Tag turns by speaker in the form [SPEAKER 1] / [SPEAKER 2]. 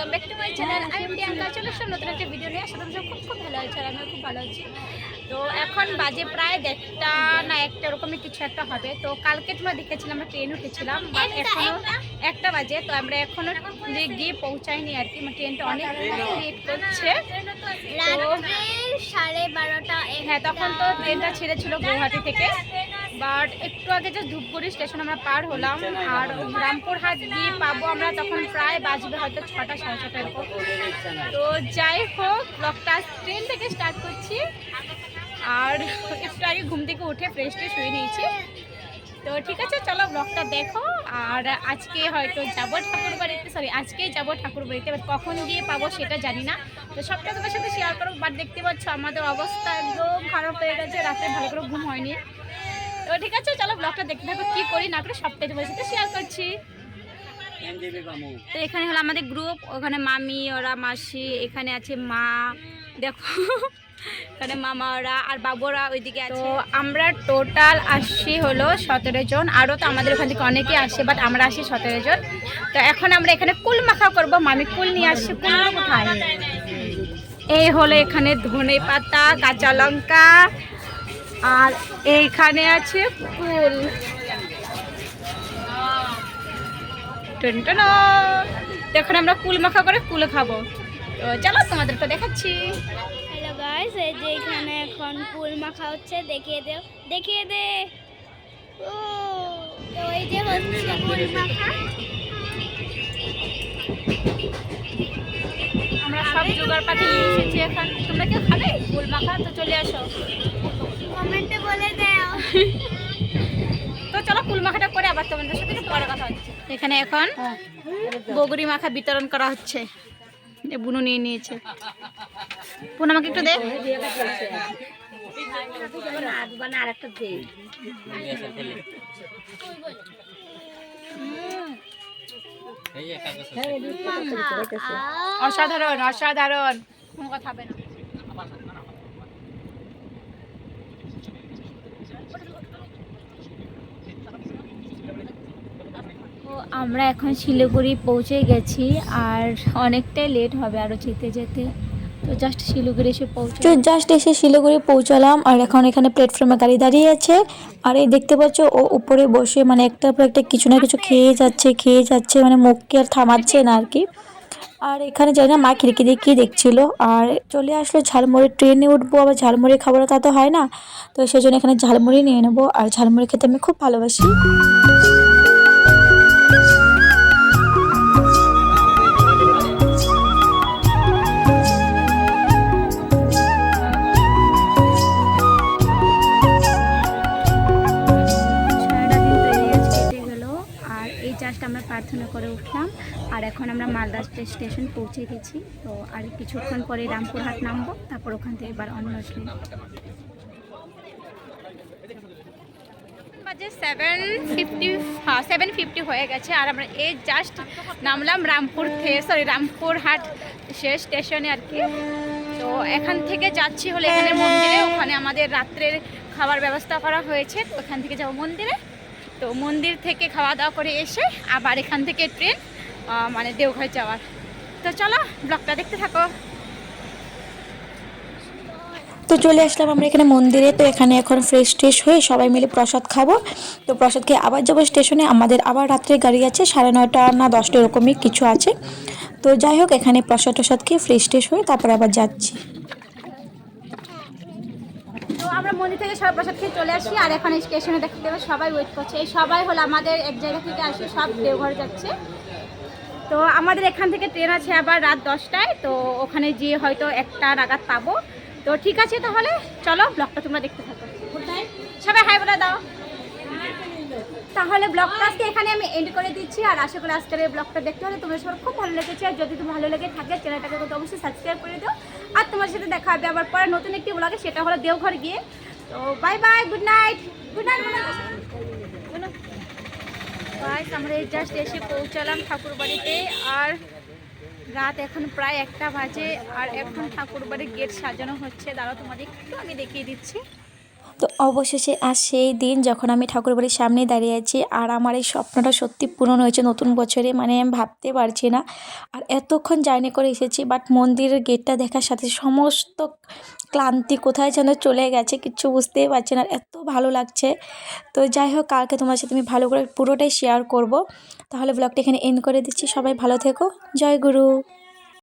[SPEAKER 1] Welcome back to my channel আমি প্রিয়াঙ্কা চলে আসলাম নতুন একটা ভিডিও নিয়ে আসলে খুব খুব ভালো আছে আর আমিও খুব ভালো আছি। তো এখন বাজে প্রায় দেড়টা না একটা এরকমই কিছু একটা হবে। তো কালকে তোমরা দেখেছিলাম আমরা ট্রেন উঠেছিলাম বাট এখনও একটা? বাজে। তো আমরা এখনও যে গিয়ে পৌঁছাইনি আর কি মানে ট্রেনটা অনেক লেট করছে।
[SPEAKER 2] সাড়ে বারোটা
[SPEAKER 1] হ্যাঁ তখন তো ট্রেনটা ছেড়েছিল গুয়াহাটি থেকে। বাট একটু আগে যে ধূপগুড়ি স্টেশন আমরা পার হলাম, আর রামপুরহাট গিয়ে পাবো আমরা তখন প্রায় বাজবে হয়তো ছটা, সাড়ে ছটা এরকম। তো যাই হোক ব্লগটা ট্রেন থেকে স্টার্ট করছি। আর একটু আগে ঘুম থেকে উঠে ফ্রেশ ট্রেশ হয়ে নিয়েছি। তো ঠিক আছে, চলো ব্লগটা দেখো। আর আজকে হয়তো যাব ঠাকুর বাড়িতে সরি আজকেই যাব ঠাকুর বাড়িতে এবার কখন গিয়ে পাবো সেটা জানি না। তো সবটা তোমার সাথে শেয়ার করো বাট দেখতে পাচ্ছ আমাদের অবস্থা একদম খারাপ হয়ে গেছে, রাতে ভালো করে ঘুম হয়নি। তো ঠিক আছে, চলো ব্লগটা দেখতে কী করি না করে, সবটাই তোমার সাথে শেয়ার করছি। তো এখানে হলো আমাদের গ্রুপ ওখানে মামি, ওরা মাসি, এখানে আছে মা, দেখো, এখানে মামা ওরা, আর বাবুরা ওইদিকে আছে। আমরা টোটাল আসছি হলো সতেরো জন, আরও তো আমাদের ওখান থেকে অনেকে আসে বাট আমরা আসি সতেরো জন। তো এখন আমরা এখানে কুল মাখা করব, মামি কুল নিয়ে আসছি, কুল কোথায় এই হলো এখানে ধনে পাতা কাঁচা লঙ্কা আর এইখানে আছে কুল টুনটুনো এখন আমরা কুল মাখা করে কুল খাব। তো চলো তোমাদেরকে দেখাচ্ছি।
[SPEAKER 2] হ্যালো গাইস এই যে এখানে এখন ফুল মাখা হচ্ছে দেখিয়ে দে দেখিয়ে দে। ও তো এই যে হচ্ছে ফুল মাখা।
[SPEAKER 1] আমরা সব জোগাড় পাতি এসেছি এখন। তোমরা কেউ খাবে? কুল মাখা তো চলে আসো। মাখাটা করে সাথে পরে কথা হচ্ছে। এখানে এখন বগুড়ি মাখা বিতরণ করা হচ্ছে। বুনু নিয়ে নিয়েছে। বুনু আমাকে একটু দে। অসাধারণ অসাধারণ। কোনো কথা হবে না। আমরা এখন শিলিগুড়ি পৌঁছে গেছি আর অনেকটাই লেট হবে আরও যেতে যেতে। তো জাস্ট শিলিগুড়ি এসে পৌঁছে
[SPEAKER 3] জাস্ট এসে শিলিগুড়ি পৌঁছালাম আর এখন এখানে প্ল্যাটফর্মে গাড়ি দাঁড়িয়ে আছে। আর এই দেখতে পাচ্ছ ও উপরে বসে মানে একটার পর একটা কিছু না কিছু খেয়ে যাচ্ছে খেয়ে যাচ্ছে মানে মুখকে আর থামাচ্ছে না আর কি। আর এখানে যাই না মা খিড়কি দিয়ে কী দেখছিল। আর চলে আসলো ঝালমুড়ি, ট্রেনে উঠবো, আবার ঝালমুড়ি খাব না তা তো হয় না। তো সেই জন্য এখানে ঝালমুড়ি নিয়ে নেব। আর ঝালমুড়ি খেতে আমি খুব ভালোবাসি।
[SPEAKER 1] প্রার্থনা করে উঠলাম। আর এখন আমরা মালদা স্টেশন পৌঁছে গেছি। তো আর কিছুক্ষণ পরে রামপুরহাট নামবো, তারপর ওখান থেকে এবার অন্য ট্রেন সেভেন ফিফটি হ্যাঁ সেভেন ফিফটি হয়ে গেছে। আর আমরা এই জাস্ট নামলাম রামপুর থেকে সরি রামপুরহাট সে স্টেশনে আর কি। তো এখান থেকে যাচ্ছি হলে এখানে মন্দিরে। ওখানে আমাদের রাত্রের খাবার ব্যবস্থা করা হয়েছে। ওখান থেকে যাব মন্দিরে। তো মন্দির থেকে খাওয়া দাওয়া করে এসে আবার এখান থেকে ট্রেন মানে দেওঘর যাওয়ার। তো চলো, ব্লগটা দেখতে থাকো।
[SPEAKER 3] তো চলে আসলাম আমরা এখানে মন্দিরে। তো এখানে এখন ফ্রেশ ট্রেশ হয়ে সবাই মিলে প্রসাদ খাব। তো প্রসাদ খেয়ে আবার যাব স্টেশনে। আমাদের আবার রাত্রে গাড়ি আছে, সাড়ে নয়টা না দশটা এরকমই কিছু আছে। তো যাই হোক, এখানে প্রসাদ টসাদ খেয়ে ফ্রেশ ট্রেশ হয়ে তারপরে আবার যাচ্ছি।
[SPEAKER 1] আমরা মন্দির থেকে সব প্রসাদ খেয়ে চলে আসি, আর এখন স্টেশনে দেখতে পাবো সবাই ওয়েট করছে। এই সবাই হলো আমাদের এক জায়গা থেকে আসি, সব দেওঘর যাচ্ছে। তো আমাদের এখান থেকে ট্রেন আছে আবার রাত দশটায়, তো ওখানে গিয়ে হয়তো একটা নাগাদ পাবো। তো ঠিক আছে তাহলে, চলো ব্লগটা তোমরা দেখতে থাকো। সবাই হাই বলে দাও। তাহলে ব্লগটা আজকে এখানে আমি এন্ড করে দিচ্ছি, আর আশা করি আজকের এই ব্লগটা দেখতে হলে তোমার সবার খুব ভালো লেগেছে। আর যদি তোমার ভালো লেগে থাকে চ্যানেলটাকে কিন্তু অবশ্যই সাবস্ক্রাইব করে দিও। আর তোমার সাথে দেখা হবে আবার পরে নতুন একটি ব্লগে সেটা হলো দেওঘর গিয়ে। তো bye bye good night good night bye আমরা জাস্ট এসে পৌঁছালাম ঠাকুর বাড়িতে, আর রাত এখন প্রায় একটা বাজে, আর এখন ঠাকুর বাড়ির গেট সাজানো হচ্ছে। দাঁড়াও, তোমাদের একটু আমি দেখিয়ে দিচ্ছি।
[SPEAKER 3] তো অবশেষে আজ সেই দিন যখন আমি ঠাকুর বাড়ির সামনে দাঁড়িয়ে আছি, আর আমার এই স্বপ্নটা সত্যি পূরণ হয়েছে নতুন বছরে মানে আমি ভাবতে পারছি না। আর এতক্ষণ জার্নি করে এসেছি বাট মন্দিরের গেটটা দেখার সাথে সমস্ত ক্লান্তি কোথায় যেন চলে গেছে কিচ্ছু বুঝতেই পারছি না, আর এত ভালো লাগছে। তো যাই হোক, কালকে তোমার সাথে আমি ভালো করে পুরোটাই শেয়ার করব। তাহলে ব্লগটা এখানে এন্ড করে দিচ্ছি, সবাই ভালো থেকো, জয় গুরু।